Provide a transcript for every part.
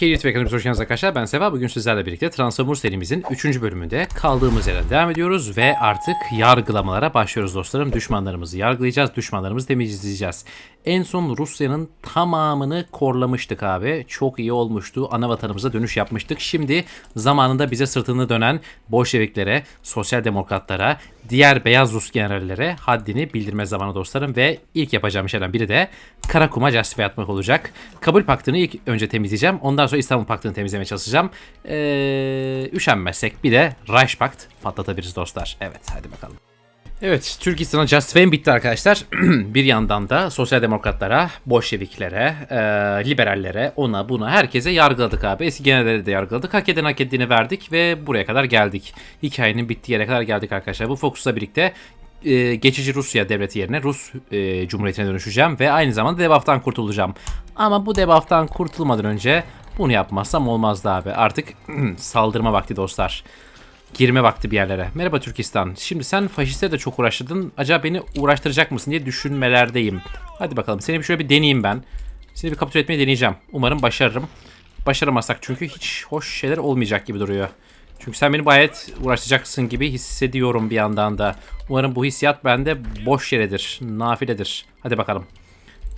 Keyif ve kanalımıza hoş geldiniz arkadaşlar. Ben Seva. Bugün sizlerle birlikte Transformers serimizin 3. bölümünde kaldığımız yerden devam ediyoruz ve artık yargılamalara başlıyoruz dostlarım. Düşmanlarımızı yargılayacağız, düşmanlarımızı temizleyeceğiz. En son Rusya'nın tamamını korlamıştık abi. Çok iyi olmuştu. Ana vatanımıza dönüş yapmıştık. Şimdi zamanında bize sırtını dönen Bolşeviklere, sosyal demokratlara, diğer beyaz Rus generallere haddini bildirme zamanı dostlarım ve ilk yapacağım şeylerden biri de Karakum'a justify atmak olacak. Kabul Paktı'nı ilk önce temizleyeceğim. Ondan sonra İstanbul Paktı'nı temizlemeye çalışacağım. Ee, üşenmezsek bir de Reichspakt patlatabiliriz dostlar. Evet hadi bakalım. Evet, Türkistan'a Justify'in bitti arkadaşlar. bir yandan da sosyal demokratlara, Bolşeviklere, e, liberallere, ona buna herkese yargıladık abi. Eski generalleri de yargıladık. Hak eden hak ettiğini verdik ve buraya kadar geldik. Hikayenin bittiği yere kadar geldik arkadaşlar. Bu fokusla birlikte e, geçici Rusya devleti yerine Rus e, Cumhuriyeti'ne dönüşeceğim ve aynı zamanda debuff'tan kurtulacağım. Ama bu debuff'tan kurtulmadan önce bunu yapmazsam olmazdı abi. Artık saldırma vakti dostlar girme vakti bir yerlere. Merhaba Türkistan. Şimdi sen faşiste de çok uğraştırdın. Acaba beni uğraştıracak mısın diye düşünmelerdeyim. Hadi bakalım. Seni bir şöyle bir deneyeyim ben. Seni bir kapitüle etmeyi deneyeceğim. Umarım başarırım. Başaramazsak çünkü hiç hoş şeyler olmayacak gibi duruyor. Çünkü sen beni bayet uğraşacaksın gibi hissediyorum bir yandan da. Umarım bu hissiyat bende boş yeredir. Nafiledir. Hadi bakalım.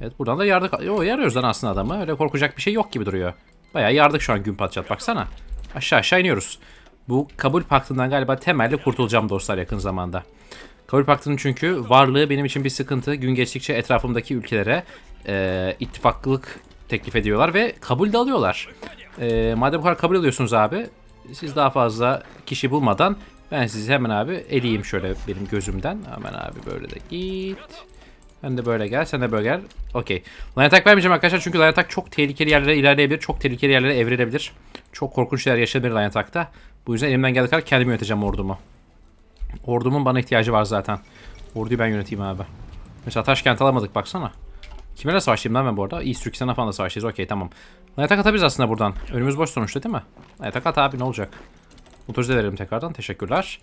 Evet buradan da yardık. Yo yarıyoruz lan aslında adamı. Öyle korkacak bir şey yok gibi duruyor. Bayağı yardık şu an gün patçat baksana. Aşağı aşağı iniyoruz. Bu kabul paktından galiba temelli kurtulacağım dostlar yakın zamanda. Kabul paktının çünkü varlığı benim için bir sıkıntı. Gün geçtikçe etrafımdaki ülkelere e, ittifaklık teklif ediyorlar ve kabul de alıyorlar. E, madem bu kadar kabul alıyorsunuz abi, siz daha fazla kişi bulmadan ben sizi hemen abi eleyeyim şöyle benim gözümden. Hemen abi böyle de git. Sen de böyle gel, sen de böyle gel. Okey. Line attack vermeyeceğim arkadaşlar çünkü line attack çok tehlikeli yerlere ilerleyebilir. Çok tehlikeli yerlere evrilebilir. Çok korkunç şeyler yaşayabilir line attack'ta. Bu yüzden elimden geldiği kadar kendim yöneteceğim ordumu. Ordumun bana ihtiyacı var zaten. Orduyu ben yöneteyim abi. Mesela Taşkent alamadık baksana. Kimlerle savaşayım lan ben bu arada? İyi Türkistan'a falan da savaşacağız. Okey tamam. Line attack atabiliriz aslında buradan. Önümüz boş sonuçta değil mi? Line attack at abi ne olacak? Motorize verelim tekrardan. Teşekkürler.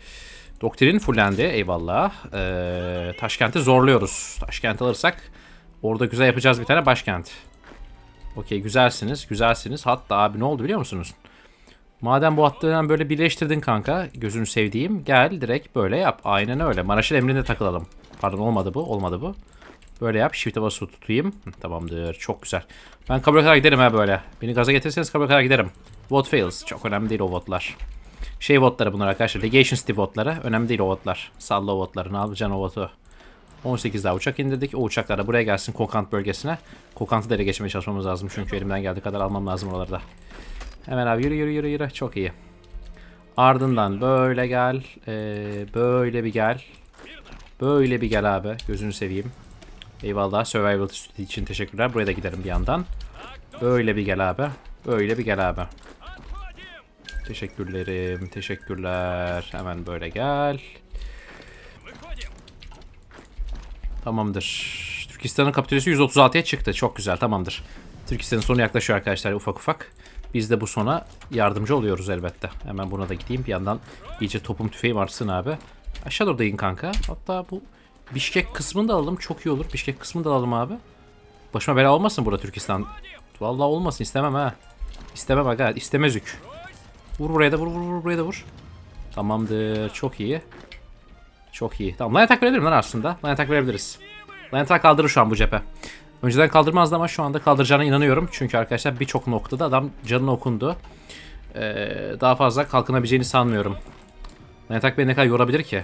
Doktrin fullendi. Eyvallah. Ee, Taşkent'i zorluyoruz. Taşkent alırsak orada güzel yapacağız bir tane başkent. Okey güzelsiniz. Güzelsiniz. Hatta abi ne oldu biliyor musunuz? Madem bu hatlarından böyle birleştirdin kanka. Gözünü sevdiğim. Gel direkt böyle yap. Aynen öyle. Maraş'ın emrine takılalım. Pardon olmadı bu. Olmadı bu. Böyle yap. Shift'e basılı tutayım. Tamamdır. Çok güzel. Ben kabul kadar giderim ha böyle. Beni gaza getirirseniz kabul kadar giderim. Vote fails. Çok önemli değil o votlar. Şey votları bunlar arkadaşlar. Legation City votları. Önemli değil o votlar. Salla o votları. Ne yapacaksın o votu? 18 daha uçak indirdik. O uçaklar da buraya gelsin Kokant bölgesine. Kokant'ı da ele geçirmeye çalışmamız lazım. Çünkü elimden geldiği kadar almam lazım oralarda. Hemen abi yürü yürü yürü yürü. Çok iyi. Ardından böyle gel. Ee, böyle bir gel. Böyle bir gel abi. Gözünü seveyim. Eyvallah. Survival için teşekkürler. Buraya da giderim bir yandan. Böyle bir gel abi. Böyle bir gel abi. Teşekkürlerim. Teşekkürler. Hemen böyle gel. Tamamdır. Türkistan'ın kapitülesi 136'ya çıktı. Çok güzel. Tamamdır. Türkistan'ın sonu yaklaşıyor arkadaşlar ufak ufak. Biz de bu sona yardımcı oluyoruz elbette. Hemen buna da gideyim. Bir yandan iyice topum tüfeğim artsın abi. Aşağı doğru in kanka. Hatta bu Bişkek kısmını da alalım. Çok iyi olur. Bişkek kısmını da alalım abi. Başıma bela olmasın burada Türkistan. Vallahi olmasın. istemem ha. İstemem aga. İstemezük. Vur buraya da vur vur vur buraya da vur. Tamamdır. Çok iyi. Çok iyi. Tamam line attack verebilirim lan aslında. Line attack verebiliriz. Line attack kaldırır şu an bu cephe. Önceden kaldırmazdı ama şu anda kaldıracağına inanıyorum. Çünkü arkadaşlar birçok noktada adam canını okundu. Ee, daha fazla kalkınabileceğini sanmıyorum. Line attack beni ne kadar yorabilir ki?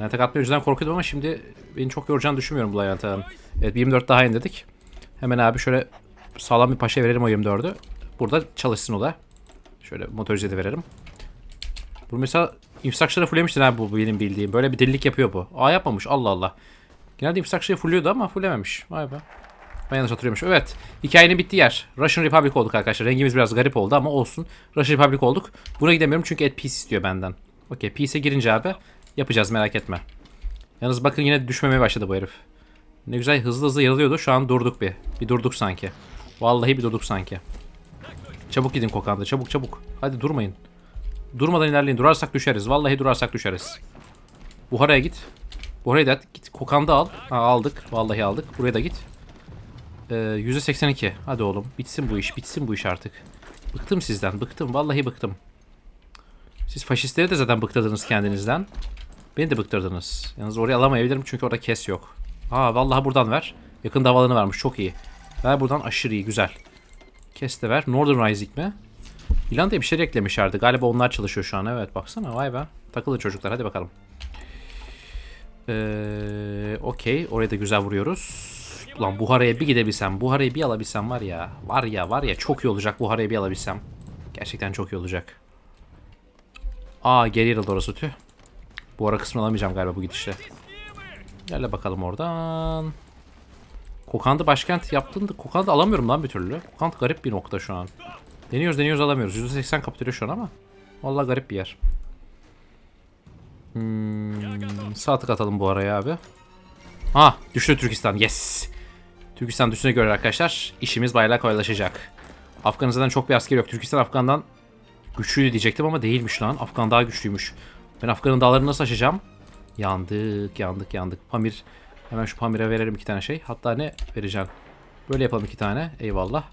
Line attack atmaya önceden korkuyordum ama şimdi beni çok yoracağını düşünmüyorum bu line attack'ın. Evet 24 daha indirdik. Hemen abi şöyle sağlam bir paşa verelim o 24'ü. Burada çalışsın o da. Şöyle motorize de verelim. Bu mesela infrastructure'ı fulllemiştir abi bu benim bildiğim. Böyle bir delilik yapıyor bu. Aa yapmamış Allah Allah. Genelde infrastructure'ı fulluyordu ama fullememiş. Vay be. Ben yanlış hatırlıyormuş. Evet. Hikayenin bittiği yer. Russian Republic olduk arkadaşlar. Rengimiz biraz garip oldu ama olsun. Russian Republic olduk. Buna gidemiyorum çünkü et peace istiyor benden. Okey. Peace'e girince abi yapacağız merak etme. Yalnız bakın yine düşmemeye başladı bu herif. Ne güzel hızlı hızlı yarılıyordu. Şu an durduk bir. Bir durduk sanki. Vallahi bir durduk sanki. Çabuk gidin kokanda. Çabuk çabuk. Hadi durmayın. Durmadan ilerleyin. Durarsak düşeriz. Vallahi durarsak düşeriz. Buhara'ya git. Buhara'ya da git. Kokanda al. Ha, aldık. Vallahi aldık. Buraya da git. Ee, %82. Hadi oğlum. Bitsin bu iş. Bitsin bu iş artık. Bıktım sizden. Bıktım. Vallahi bıktım. Siz faşistleri de zaten bıktırdınız kendinizden. Beni de bıktırdınız. Yalnız oraya alamayabilirim çünkü orada kes yok. Aa vallahi buradan ver. Yakın havalanı varmış. Çok iyi. Ver buradan aşırı iyi. Güzel. Kes de ver. Northern Rising mi? İlan diye bir şey eklemişlerdi. Galiba onlar çalışıyor şu an. Evet baksana. Vay be. Takılı çocuklar. Hadi bakalım. Ee, Okey. Oraya da güzel vuruyoruz. Ulan Buhara'ya bir gidebilsem. Buhara'yı bir alabilsem var ya. Var ya var ya. Çok iyi olacak Buhara'yı bir alabilsem. Gerçekten çok iyi olacak. Aa geri yarıldı orası tüh. Bu ara kısmını alamayacağım galiba bu gidişle. Gel bakalım oradan. Kokand'ı başkent yaptın da Kokand'ı alamıyorum lan bir türlü. Kokand garip bir nokta şu an. Deniyoruz deniyoruz alamıyoruz. %80 kapatıyor şu an ama. Vallahi garip bir yer. Hmm, sağ tık atalım bu araya abi. Ha düştü Türkistan. Yes. Türkistan düştüğüne göre arkadaşlar işimiz bayağı kolaylaşacak. Afganistan'dan çok bir asker yok. Türkistan Afgan'dan güçlüydü diyecektim ama değilmiş lan. Afgan daha güçlüymüş. Ben Afgan'ın dağlarını nasıl aşacağım? Yandık, yandık, yandık. Pamir, hemen şu Pamir'e verelim iki tane şey. Hatta ne vereceğim? Böyle yapalım iki tane. Eyvallah.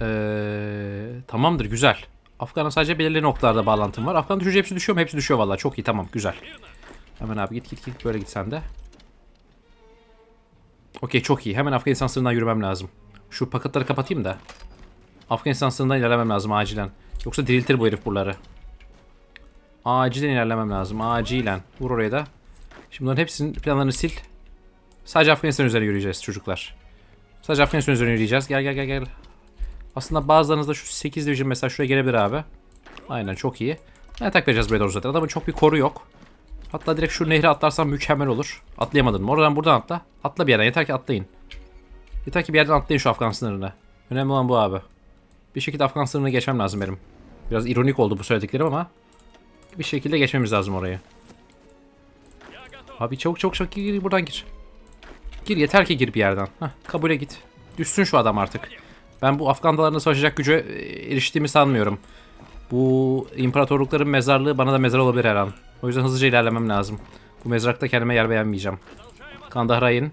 Ee, tamamdır, güzel. Afgan'a sadece belirli noktalarda bağlantım var. Afgan düşüyor, hepsi düşüyor mu? Hepsi düşüyor vallahi. Çok iyi, tamam, güzel. Hemen abi git git git böyle git sen de. Okey çok iyi. Hemen Afganistan sınırından yürümem lazım. Şu paketleri kapatayım da. Afganistan sınırından ilerlemem lazım acilen. Yoksa diriltir bu herif buraları. Acilen ilerlemem lazım. Acilen. Vur oraya da. Şimdi bunların hepsinin planlarını sil. Sadece Afganistan üzerine yürüyeceğiz çocuklar. Sadece Afganistan üzerine yürüyeceğiz. Gel gel gel gel. Aslında bazılarınız da şu 8 division mesela şuraya gelebilir abi. Aynen çok iyi. Ne atak vereceğiz buraya doğru zaten. Adamın çok bir koru yok. Hatta direkt şu nehri atlarsam mükemmel olur. Atlayamadın mı? Oradan buradan atla. Atla bir yerden. Yeter ki atlayın. Yeter ki bir yerden atlayın şu Afgan sınırına. Önemli olan bu abi. Bir şekilde Afgan sınırına geçmem lazım benim. Biraz ironik oldu bu söylediklerim ama bir şekilde geçmemiz lazım orayı. Abi çabuk çabuk çabuk gir, buradan gir. Gir yeter ki gir bir yerden. Heh, kabule git. Düşsün şu adam artık. Ben bu Afgan dağlarına savaşacak güce e, eriştiğimi sanmıyorum. Bu imparatorlukların mezarlığı bana da mezar olabilir her an. O yüzden hızlıca ilerlemem lazım. Bu mezrakta kendime yer beğenmeyeceğim. Kandahar'a in.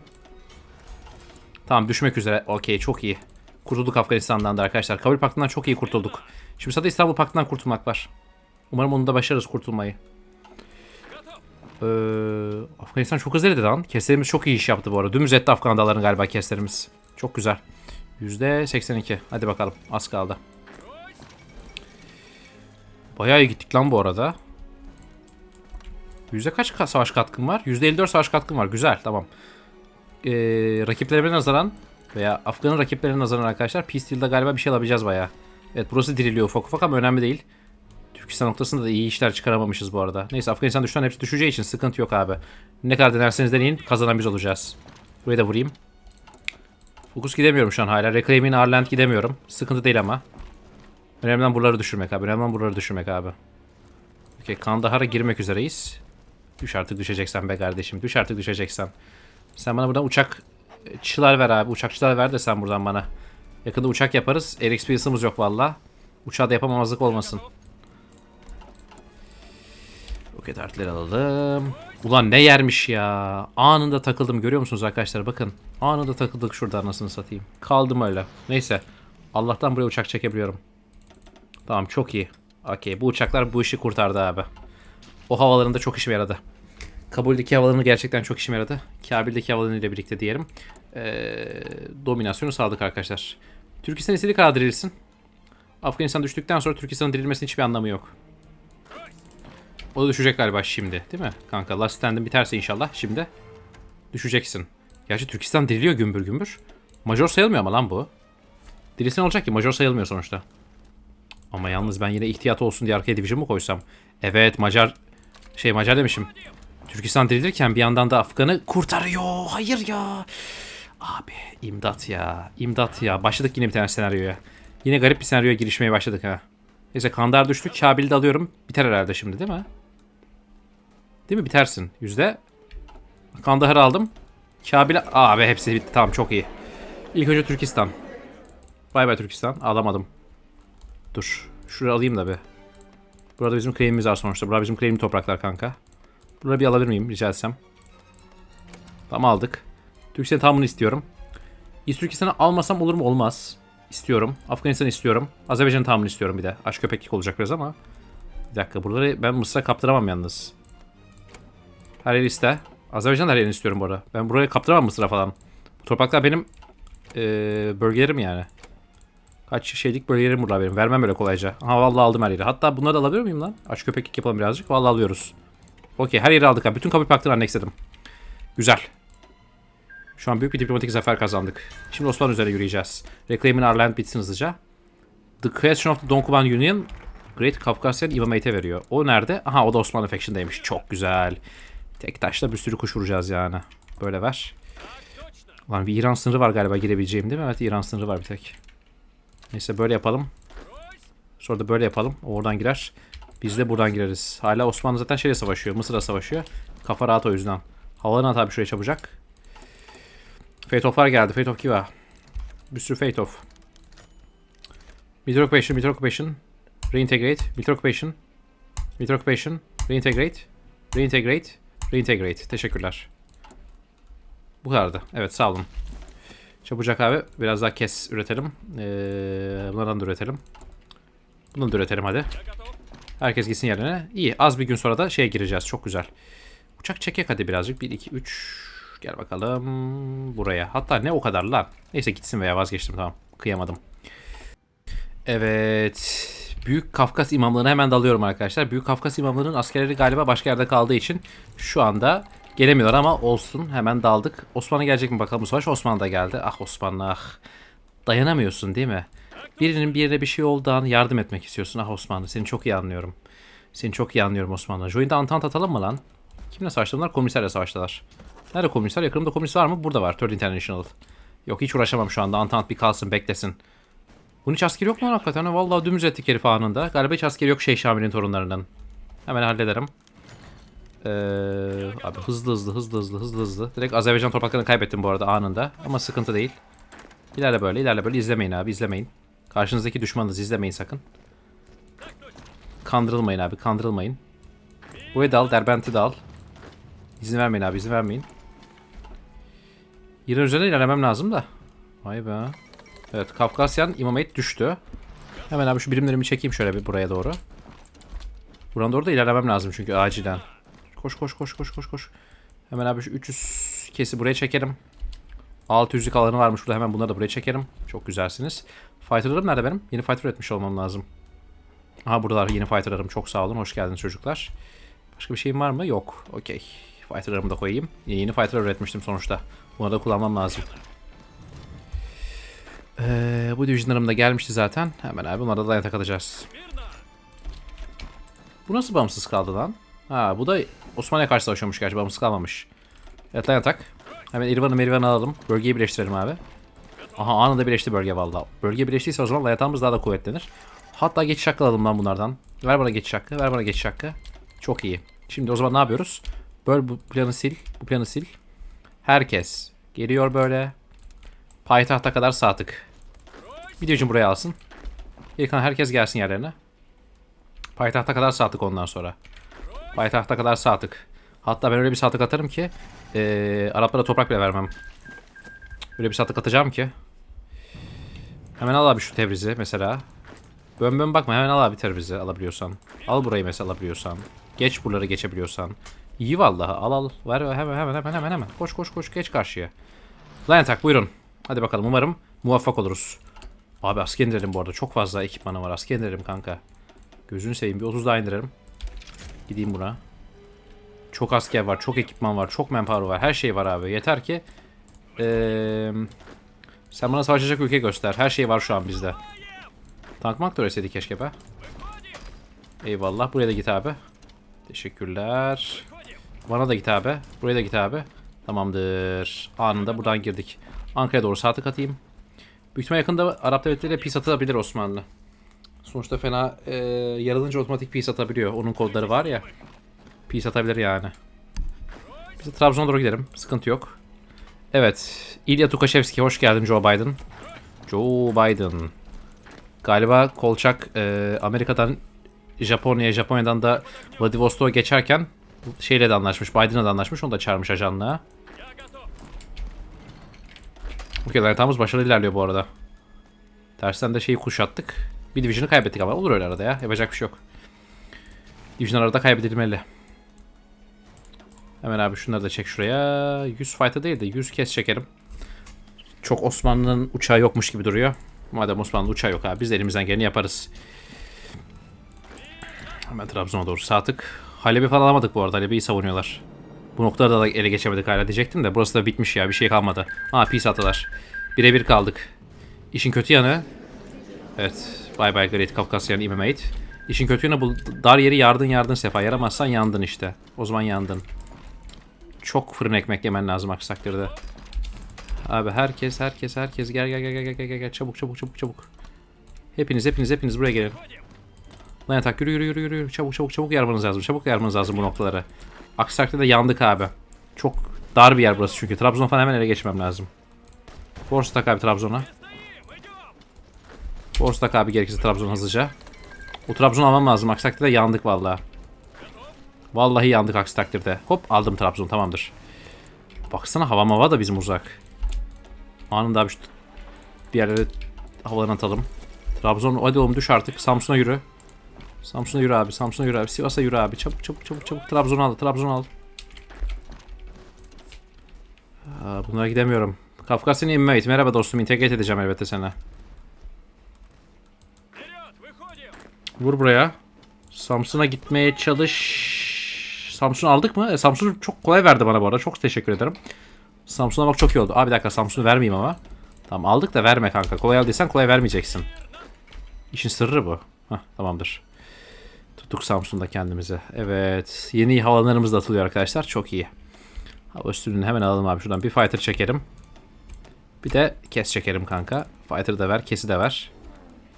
Tamam düşmek üzere. Okey çok iyi. Kurtulduk Afganistan'dan da arkadaşlar. Kabul Paktı'ndan çok iyi kurtulduk. Şimdi sadece İstanbul Paktı'ndan kurtulmak var. Umarım onu da başarırız kurtulmayı. Ee, Afganistan çok hızlı dedi lan. Keslerimiz çok iyi iş yaptı bu arada. Dümdüz etti Afgan galiba keslerimiz. Çok güzel. %82. Hadi bakalım. Az kaldı. Bayağı iyi gittik lan bu arada. Yüzde kaç ka- savaş katkın var? Yüzde 54 savaş katkın var. Güzel tamam. Ee, rakiplerime nazaran veya Afgan'ın rakiplerine nazaran arkadaşlar Peace Deal'da galiba bir şey alabileceğiz bayağı. Evet burası diriliyor ufak ufak ama önemli değil. Türkistan noktasında da iyi işler çıkaramamışız bu arada. Neyse Afganistan düşman hepsi düşeceği için sıkıntı yok abi. Ne kadar denerseniz deneyin kazanan biz olacağız. Buraya da vurayım. Fokus gidemiyorum şu an hala. Reclaiming Ireland gidemiyorum. Sıkıntı değil ama. Önemli olan buraları düşürmek abi. Önemli olan buraları düşürmek abi. Okey Kandahar'a girmek üzereyiz. Düş artık düşeceksen be kardeşim. Düş artık düşeceksen. Sen bana buradan uçak e, ver abi. Uçakçılar ver de sen buradan bana. Yakında uçak yaparız. Air Experience'ımız yok valla. Uçağı da yapamamazlık olmasın. Roket artları alalım. Ulan ne yermiş ya. Anında takıldım görüyor musunuz arkadaşlar bakın. Anında takıldık şurada anasını satayım. Kaldım öyle. Neyse. Allah'tan buraya uçak çekebiliyorum. Tamam çok iyi. Okey bu uçaklar bu işi kurtardı abi. O havalarında çok işime yaradı. Kabul'deki havalarını gerçekten çok işime yaradı. Kabil'deki havalarını ile birlikte diyelim. Ee, dominasyonu sağladık arkadaşlar. Türkistan istediği kadar dirilsin. Afganistan düştükten sonra Türkistan'ın dirilmesinin hiçbir anlamı yok. O da düşecek galiba şimdi değil mi? Kanka Last Stand'in biterse inşallah şimdi düşeceksin. Gerçi Türkistan diriliyor gümbür gümbür. Major sayılmıyor ama lan bu. Dirilsen olacak ki major sayılmıyor sonuçta. Ama yalnız ben yine ihtiyat olsun diye arkaya division mu koysam? Evet Macar şey Macar demişim. Türkistan dirilirken bir yandan da Afgan'ı kurtarıyor. Hayır ya. Abi imdat ya. İmdat ya. Başladık yine bir tane senaryoya. Yine garip bir senaryoya girişmeye başladık ha. Neyse Kandar düştü. Kabil'i de alıyorum. Biter herhalde şimdi değil mi? Değil mi? Bitersin. Yüzde. Kandahar'ı aldım. Kabil'i... Abi hepsi bitti. Tamam çok iyi. İlk önce Türkistan. Bay bay Türkistan. Alamadım. Dur. Şurayı alayım da bir. Burada bizim claim'imiz var sonuçta. Burada bizim claim'li topraklar kanka. Burayı bir alabilir miyim rica etsem? Tamam aldık. Türkistan'ın tamamını istiyorum. İst Türkistan'ı almasam olur mu? Olmaz. İstiyorum. Afganistan istiyorum. Azerbaycan tamamını istiyorum bir de. Aç köpeklik olacak biraz ama. Bir dakika buraları ben Mısır'a kaptıramam yalnız. Her yeri iste. Azerbaycan her yerini istiyorum bu arada. Ben buraya kaptıramam Mısır'a falan. Bu topraklar benim eee bölgelerim yani. Kaç şeylik bölgelerim burada benim. Vermem öyle kolayca. Ha vallahi aldım her yeri. Hatta bunları da alabiliyor muyum lan? Aç köpeklik yapalım birazcık. Vallahi alıyoruz. Okey her yeri aldık abi. Bütün kabul paklarını anneksledim. Güzel. Şu an büyük bir diplomatik zafer kazandık. Şimdi Osmanlı üzerine yürüyeceğiz. Reclaiming our land bitsin hızlıca. The Creation of the Donkuban Union Great Caucasian Imamate'e veriyor. O nerede? Aha o da Osmanlı Faction'daymış. Çok güzel. Tek taşla bir sürü kuş vuracağız yani. Böyle ver. Lan bir İran sınırı var galiba girebileceğim değil mi? Evet İran sınırı var bir tek. Neyse böyle yapalım. Sonra da böyle yapalım. O oradan girer. Biz de buradan gireriz. Hala Osmanlı zaten şeyle savaşıyor. Mısır'la savaşıyor. Kafa rahat o yüzden. Havalarını at abi şuraya çabucak. Fate off'lar geldi. Fate of Kiva. Bir sürü off. Military Occupation, Military Occupation. Reintegrate, Military Occupation. Military Occupation. Reintegrate. Reintegrate. Reintegrate. Teşekkürler. Bu kadardı. Evet sağ olun. Çabucak abi. Biraz daha kes üretelim. Ee, bunlardan da üretelim. Bunu da üretelim hadi. Herkes gitsin yerine. İyi. Az bir gün sonra da şeye gireceğiz. Çok güzel. Uçak çekek hadi birazcık. 1, 2, 3. Gel bakalım buraya. Hatta ne o kadar lan. Neyse gitsin veya vazgeçtim tamam. Kıyamadım. Evet. Büyük Kafkas imamlarına hemen dalıyorum arkadaşlar. Büyük Kafkas imamlarının askerleri galiba başka yerde kaldığı için şu anda gelemiyorlar ama olsun. Hemen daldık. Osmanlı gelecek mi bakalım bu savaş? Osmanlı da geldi. Ah Osmanlı ah. Dayanamıyorsun değil mi? Birinin bir yerine bir şey olduğu an yardım etmek istiyorsun. Ah Osmanlı seni çok iyi anlıyorum. Seni çok iyi anlıyorum Osmanlı. Join'de Antant atalım mı lan? Kimle savaştı bunlar? Komünistlerle savaştılar. Nerede komünistler? Yakınımda komünist var mı? Burada var. Third International. Yok hiç uğraşamam şu anda. Antant bir kalsın beklesin. Bunun hiç askeri yok mu hakikaten? Vallahi dümdüz ettik herif anında. Galiba hiç askeri yok Şeyh Şamil'in torunlarından. Hemen hallederim. Ee, abi hızlı hızlı hızlı hızlı hızlı hızlı. Direkt Azerbaycan topraklarını kaybettim bu arada anında. Ama sıkıntı değil. İlerle böyle ilerle böyle izlemeyin abi izlemeyin. Karşınızdaki düşmanınızı izlemeyin sakın. Kandırılmayın abi kandırılmayın. Buraya dal Derbent'i dal. İzin vermeyin abi izin vermeyin. İran üzerine ilerlemem lazım da. Vay be. Evet Kafkasyan İmamate düştü. Hemen abi şu birimlerimi çekeyim şöyle bir buraya doğru. Buradan doğru da ilerlemem lazım çünkü acilen. Koş koş koş koş koş koş. Hemen abi şu 300 kesi buraya çekerim. 600'lük alanı varmış burada hemen bunları da buraya çekerim. Çok güzelsiniz. Fighter'larım nerede benim? Yeni fighter üretmiş olmam lazım. Aha buradalar yeni fighter'larım. Çok sağ olun. Hoş geldiniz çocuklar. Başka bir şeyim var mı? Yok. Okey. Fighter'larımı da koyayım. Yeni, yeni fighter üretmiştim sonuçta. Bunu da kullanmam lazım. Ee, bu divisionlarım da gelmişti zaten. Hemen abi bunlara da line takılacağız. Bu nasıl bağımsız kaldı lan? Ha bu da Osmanlı'ya karşı savaşıyormuş gerçi bağımsız kalmamış. Evet line atak. Hemen İrvan'ı Merivan'ı alalım. Bölgeyi birleştirelim abi. Aha anında birleşti bölge valla. Bölge birleştiyse o zaman layatağımız daha da kuvvetlenir. Hatta geçiş hakkı alalım lan bunlardan. Ver bana geçiş hakkı. Ver bana geçiş hakkı. Çok iyi. Şimdi o zaman ne yapıyoruz? Böyle bu planı sil. Bu planı sil. Herkes geliyor böyle. Payitahta kadar sağ tık. Video için buraya alsın. Kalan herkes gelsin yerlerine. Payitahta kadar sağ tık ondan sonra. Payitahta kadar sağ tık. Hatta ben öyle bir sağ tık atarım ki eee Araplara toprak bile vermem. Öyle bir sağ tık atacağım ki. Hemen al abi şu Tebriz'i mesela. Bön bön bakma hemen al abi Tebriz'i alabiliyorsan. Al burayı mesela alabiliyorsan. Geç buraları geçebiliyorsan. İyi vallahi al al. Ver hemen hemen hemen hemen hemen. Koş koş koş geç karşıya. Line attack buyurun. Hadi bakalım umarım muvaffak oluruz. Abi asker indirelim bu arada. Çok fazla ekipmanı var. Asker indirelim kanka. Gözünü seveyim. Bir 30 daha indirelim. Gideyim buna. Çok asker var. Çok ekipman var. Çok manpower var. Her şey var abi. Yeter ki ee, sen bana savaşacak ülke göster. Her şey var şu an bizde. Tankmak da öyleseydi keşke be. Eyvallah. Buraya da git abi. Teşekkürler. Bana da git abi. Buraya da git abi. Tamamdır. Anında buradan girdik. Ankara'ya doğru saati katayım. Büyük ihtimal yakında Arap devletleriyle peace atabilir Osmanlı. Sonuçta fena e, yaralınca otomatik peace atabiliyor. Onun kodları var ya. Peace atabilir yani. Biz de Trabzon'a doğru gidelim. Sıkıntı yok. Evet. İlya Tukashevski hoş geldin Joe Biden. Joe Biden. Galiba Kolçak e, Amerika'dan Japonya'ya, Japonya'dan da Vladivostok'a geçerken şeyle de anlaşmış, Biden'la da anlaşmış. Onu da çağırmış ajanlığa. Okey, haritamiz başarılı ilerliyor bu arada. Tersten de şeyi kuşattık. Bir division'ı kaybettik ama olur öyle arada ya. Yapacak bir şey yok. Division arada kaybedilmeli. Hemen abi şunları da çek şuraya. 100 fight'a değil de 100 kez çekelim. Çok Osmanlı'nın uçağı yokmuş gibi duruyor. Madem Osmanlı uçağı yok abi biz de elimizden geleni yaparız. Hemen Trabzon'a doğru sağ tık. Halep'i falan alamadık bu arada. Halep'i iyi savunuyorlar. Bu noktada da ele geçemedik hala diyecektim de burası da bitmiş ya bir şey kalmadı. Ha peace attılar. Birebir kaldık. İşin kötü yanı Evet. Bye bye Great Kafkasyan Imamate. İşin kötü yanı bu dar yeri yardın yardın sefa. Yaramazsan yandın işte. O zaman yandın. Çok fırın ekmek yemen lazım aksi takdirde. Abi herkes herkes herkes gel gel gel gel gel gel gel çabuk çabuk çabuk çabuk. Hepiniz hepiniz hepiniz buraya gelin. Lan yatak yürü yürü yürü yürü. çabuk çabuk çabuk yarmanız lazım. Çabuk yarmanız lazım bu noktalara. Aksi takdirde yandık abi. Çok dar bir yer burası çünkü. Trabzon falan hemen ele geçmem lazım. Force tak abi Trabzon'a. Force tak abi gerekirse Trabzon hızlıca. O Trabzon almam lazım. Aksi takdirde yandık vallahi. Vallahi yandık aksi takdirde. Hop aldım Trabzon tamamdır. Baksana hava mava da bizim uzak. Anında abi şu bir yerlere havalarını atalım. Trabzon hadi oğlum düş artık. Samsun'a yürü. Samsun'a yürü abi. Samsun'a yürü abi. Sivas'a yürü abi. Çabuk çabuk çabuk çabuk. Trabzon'u al. Trabzon'u al. Bunlara gidemiyorum. Kafkasya'nın inmate. Merhaba dostum. Integrate edeceğim elbette sana. Vur buraya. Samsun'a gitmeye çalış. Samsun aldık mı? E, Samsun çok kolay verdi bana bu arada. Çok teşekkür ederim. Samsun'a bak çok iyi oldu. Abi bir dakika Samsun'u vermeyeyim ama. Tamam aldık da verme kanka. Kolay aldıysan kolay vermeyeceksin. İşin sırrı bu. Hah tamamdır. Tuttuk Samsun'da kendimize. Evet. Yeni havalarımız da atılıyor arkadaşlar. Çok iyi. Hava üstünlüğünü hemen alalım abi. Şuradan bir fighter çekerim. Bir de kes çekerim kanka. Fighter da ver. Kesi de ver.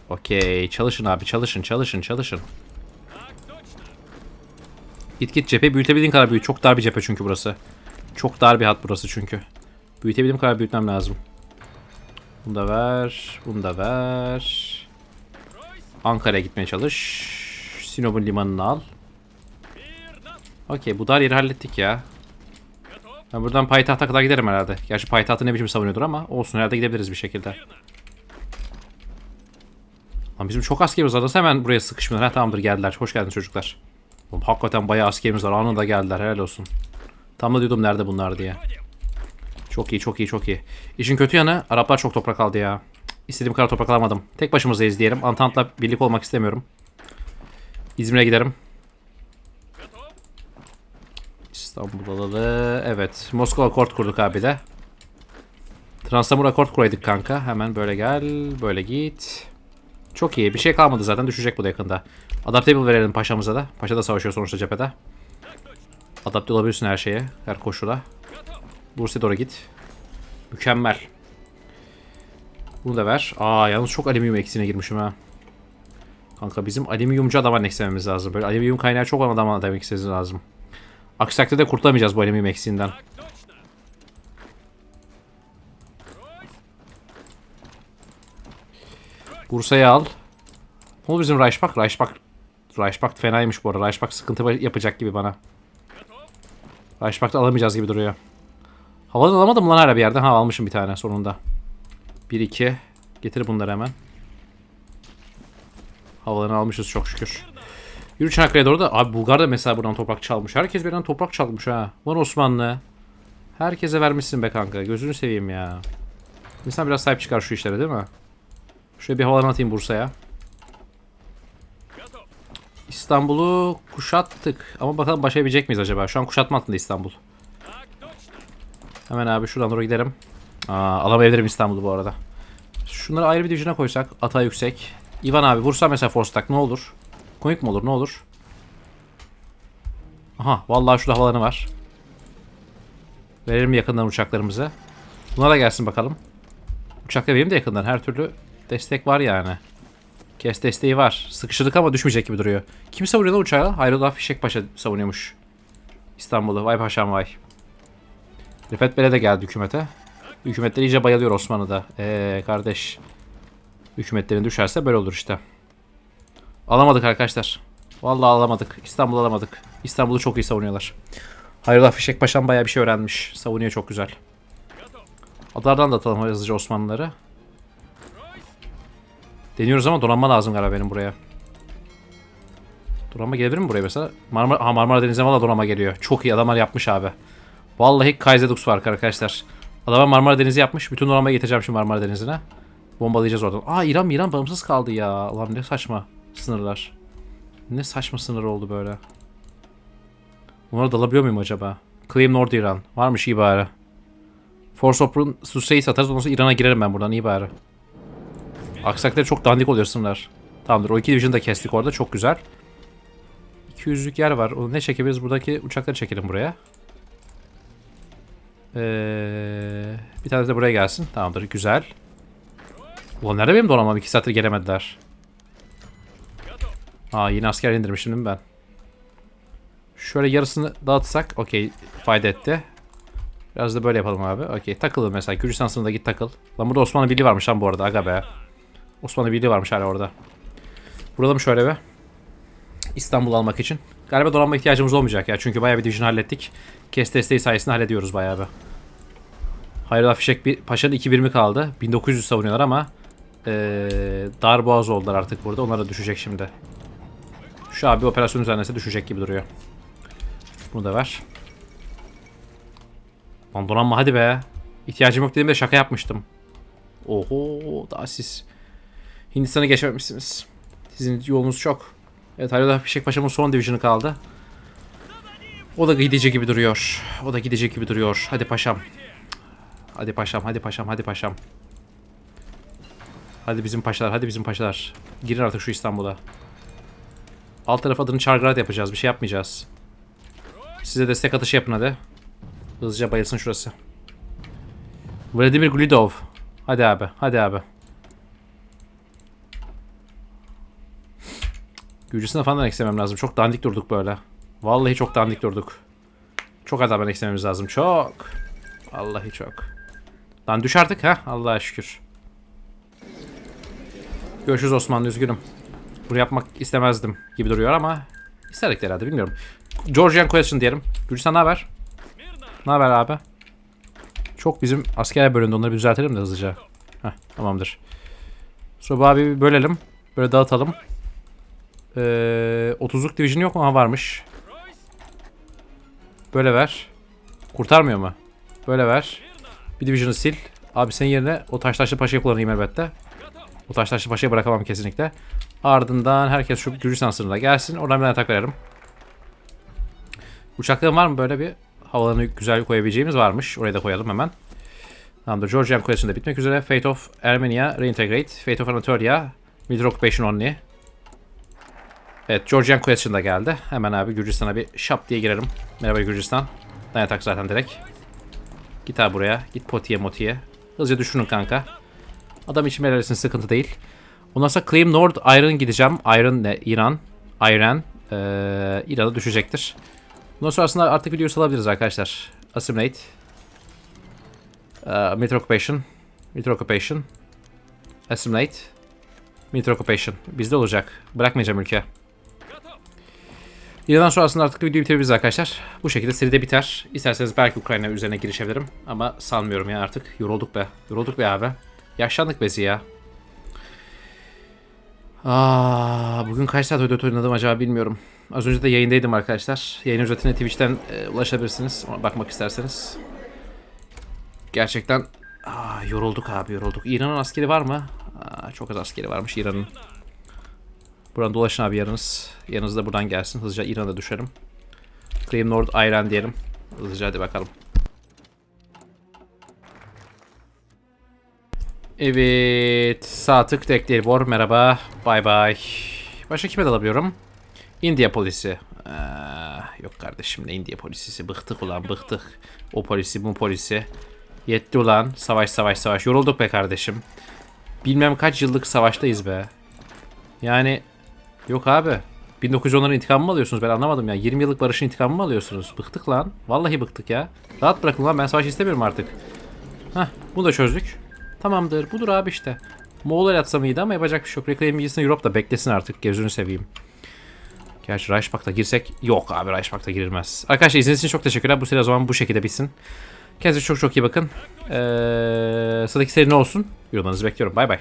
Okey. Çalışın abi. Çalışın. Çalışın. Çalışın. Git git cephe büyütebildiğin kadar büyüt. Çok dar bir cephe çünkü burası. Çok dar bir hat burası çünkü. Büyütebildiğim kadar büyütmem lazım. Bunu da ver. Bunu da ver. Ankara'ya gitmeye çalış. Sinop'un limanını al. Okey bu dar yeri hallettik ya. Ben buradan payitahta kadar giderim herhalde. Gerçi payitahtı ne biçim savunuyordur ama olsun herhalde gidebiliriz bir şekilde. Lan bizim çok askerimiz var. Hemen buraya sıkışmıyorlar? Ha tamamdır geldiler. Hoş geldiniz çocuklar. Oğlum, hakikaten bayağı askerimiz var. Anında geldiler. Helal olsun. Tam da diyordum nerede bunlar diye. Çok iyi çok iyi çok iyi. İşin kötü yanı Araplar çok toprak aldı ya. İstediğim kadar toprak alamadım. Tek başımızdayız diyelim. Antant'la birlik olmak istemiyorum. İzmir'e giderim. İstanbul alalı. Evet. Moskova kort kurduk abi de. Transamur akort kuraydık kanka. Hemen böyle gel. Böyle git. Çok iyi. Bir şey kalmadı zaten. Düşecek bu da yakında. Adaptable verelim paşamıza da. Paşa da savaşıyor sonuçta cephede. Adapte olabilirsin her şeye. Her koşula. Bursa'ya doğru git. Mükemmel. Bunu da ver. Aa yalnız çok alüminyum eksiğine girmişim ha. Kanka bizim alüminyumcu adam eklememiz lazım. Böyle alüminyum kaynağı çok olan adam demek istememiz lazım. Aksi takdirde kurtulamayacağız bu alüminyum eksiğinden. Bursa'yı al. Ne oldu bizim Reichsbach? Reichsbach, Reichsbach fenaymış bu arada. Reichsbach sıkıntı yapacak gibi bana. Reichsbach'ta alamayacağız gibi duruyor. Havadan alamadım lan hala bir yerden. Ha almışım bir tane sonunda. 1-2. Getir bunları hemen. Havalarını almışız çok şükür. Yürü Çanakkale'ye doğru da. Abi Bulgar da mesela buradan toprak çalmış. Herkes birden toprak çalmış ha. Lan Osmanlı. Herkese vermişsin be kanka. Gözünü seveyim ya. İnsan biraz sahip çıkar şu işlere değil mi? Şöyle bir havalarını atayım Bursa'ya. İstanbul'u kuşattık. Ama bakalım başarabilecek miyiz acaba? Şu an kuşatma altında İstanbul. Hemen abi şuradan doğru giderim. Aa, alamayabilirim İstanbul'u bu arada. Şunları ayrı bir division'a koysak. Ata yüksek. İvan abi vursa mesela force attack ne olur? Komik mi olur ne olur? Aha vallahi şurada havalanı var. Verelim yakından uçaklarımızı. Buna da gelsin bakalım. Uçakla benim de yakından her türlü destek var yani. Kes desteği var. Sıkıştırdık ama düşmeyecek gibi duruyor. Kim savunuyor lan uçağı? Hayrullah Fişek Paşa savunuyormuş. İstanbul'u. Vay paşam vay. Rifet Bele de geldi hükümete. Hükümetler iyice bayılıyor Osmanlı'da. Eee kardeş. Hükümetlerin düşerse böyle olur işte. Alamadık arkadaşlar. Vallahi alamadık. İstanbul'u alamadık. İstanbul'u çok iyi savunuyorlar. Hayrullah Fişek Paşam bayağı bir şey öğrenmiş. Savunuyor çok güzel. Adardan da atalım hızlıca Osmanlıları. Deniyoruz ama donanma lazım galiba benim buraya. Donanma gelebilir mi buraya mesela? Marmara, ha, Marmara Denizi'ne valla donanma geliyor. Çok iyi adamlar yapmış abi. Vallahi Kaizedux var arkadaşlar. Adamlar Marmara Denizi yapmış. Bütün donanmayı getireceğim şimdi Marmara Denizi'ne. Bombalayacağız oradan. Aa İran İran bağımsız kaldı ya. Ulan ne saçma sınırlar. Ne saçma sınır oldu böyle. Bunlara dalabiliyor muyum acaba? Claim North İran. Varmış iyi bari. Force Open Susse'yi satarız. Ondan sonra İran'a girerim ben buradan iyi bari. Aksakları çok dandik oluyor sınırlar. Tamamdır. O iki division'ı da kestik orada. Çok güzel. 200'lük yer var. Onu ne çekebiliriz? Buradaki uçakları çekelim buraya. Ee, bir tane de buraya gelsin. Tamamdır. Güzel. Ulan nerede benim donanmam? 2 saattir gelemediler. Aa yine asker indirmişim değil mi ben? Şöyle yarısını dağıtsak okey fayda etti. Biraz da böyle yapalım abi. Okey takıl mesela Gürcistan sınırında git takıl. Lan burada Osmanlı Birliği varmış lan bu arada aga be. Osmanlı Birliği varmış hala orada. Vuralım şöyle be. İstanbul almak için. Galiba donanma ihtiyacımız olmayacak ya. Çünkü bayağı bir division hallettik. Kes desteği sayesinde hallediyoruz bayağı bir. Hayrola Fişek bir, Paşa'nın 2 birimi kaldı. 1900 savunuyorlar ama ee, dar boğaz oldular artık burada. Onlar da düşecek şimdi. Şu abi operasyon düzenlese düşecek gibi duruyor. Bunu da ver. Lan donanma hadi be. İhtiyacım yok dediğimde şaka yapmıştım. Oho daha siz Hindistan'a geçmemişsiniz. Sizin yolunuz çok. Evet Halil Fişek Paşa'mın son division'ı kaldı. O da gidecek gibi duruyor. O da gidecek gibi duruyor. Hadi paşam. Hadi paşam, hadi paşam, hadi paşam. Hadi bizim paşalar, hadi bizim paşalar. Girin artık şu İstanbul'a. Alt taraf adını Çargrad yapacağız. Bir şey yapmayacağız. Size destek atışı yapın hadi. Hızlıca bayılsın şurası. Vladimir Glidov. Hadi abi, hadi abi. Gürcistan'a falan eklemem lazım. Çok dandik durduk böyle. Vallahi çok dandik durduk. Çok adamdan eklememiz lazım. Çok. Vallahi çok. Lan düş artık ha. Allah'a şükür. Görüşürüz Osmanlı üzgünüm. Bunu yapmak istemezdim gibi duruyor ama isterdik herhalde bilmiyorum. Georgian Question diyelim. Gürcistan ne haber? Ne haber abi? Çok bizim asker bölündü onları bir düzeltelim de hızlıca. Heh, tamamdır. Bu abi bir bölelim. Böyle dağıtalım. Ee, 30'luk division yok mu? Ha varmış. Böyle ver. Kurtarmıyor mu? Böyle ver. Bir division'ı sil. Abi senin yerine o taştaşlı paşayı kullanayım elbette. O taştaşlı paşayı bırakamam kesinlikle. Ardından herkes şu Gürcistan sınırına gelsin. Oradan bir atak verelim. Uçakların var mı böyle bir havalarını güzel koyabileceğimiz varmış. Oraya da koyalım hemen. Tamamdır. Georgian Question da bitmek üzere. Fate of Armenia Reintegrate. Fate of Anatolia. Middle Occupation Only. Evet Georgian Question da geldi. Hemen abi Gürcistan'a bir şap diye girelim. Merhaba Gürcistan. Dayatak zaten direkt. Git abi buraya. Git potiye motiye. Hızlıca düşünün kanka. Adam için verirsin sıkıntı değil. Ondan sonra Claim North Iron gideceğim. Iron ne? İran. Iran. Ee, İran'a düşecektir. Bundan sonrasında artık videoyu salabiliriz arkadaşlar. Assimilate. Ee, Military Occupation. Military Occupation. Assimilate. Military Occupation. Bizde olacak. Bırakmayacağım ülke. İran'dan sonrasında artık videoyu bitirebiliriz arkadaşlar. Bu şekilde seride biter. İsterseniz belki Ukrayna üzerine girişebilirim. Ama sanmıyorum ya artık. Yorulduk be. Yorulduk be abi. Yaşlandık bezi ya. Aa, bugün kaç saat ödöt oynadım acaba bilmiyorum. Az önce de yayındaydım arkadaşlar. Yayın özetine Twitch'ten e, ulaşabilirsiniz. Bakmak isterseniz. Gerçekten aa, yorulduk abi yorulduk. İran'ın askeri var mı? Aa, çok az askeri varmış İran'ın. Buradan dolaşın abi yarınız. Yanınız da buradan gelsin. Hızlıca İran'a düşelim. Claim North Iran diyelim. Hızlıca hadi bakalım. Evet. Sağ tık tek değil. War merhaba. Bye bye. Başka kime dalabiliyorum? India polisi. Ee, yok kardeşim ne India polisisi. Bıktık ulan bıktık. O polisi bu polisi. Yetti ulan. Savaş savaş savaş. Yorulduk be kardeşim. Bilmem kaç yıllık savaştayız be. Yani yok abi. 1910'ların intikamını mı alıyorsunuz? Ben anlamadım ya. 20 yıllık barışın intikamını mı alıyorsunuz? Bıktık lan. Vallahi bıktık ya. Rahat bırakın lan. Ben savaş istemiyorum artık. Hah bunu da çözdük. Tamamdır. Budur abi işte. Moğol'a yatsam iyiydi ama yapacak bir şey yok. Reclaim bilgisini Europe'da beklesin artık. Gözünü seveyim. Gerçi Reichsbach'ta girsek... Yok abi Reichsbach'ta girilmez. Arkadaşlar izlediğiniz için çok teşekkürler. Bu seri o zaman bu şekilde bitsin. Kendinize çok çok iyi bakın. Ee, sıradaki seri ne olsun? Yorumlarınızı bekliyorum. Bay bay.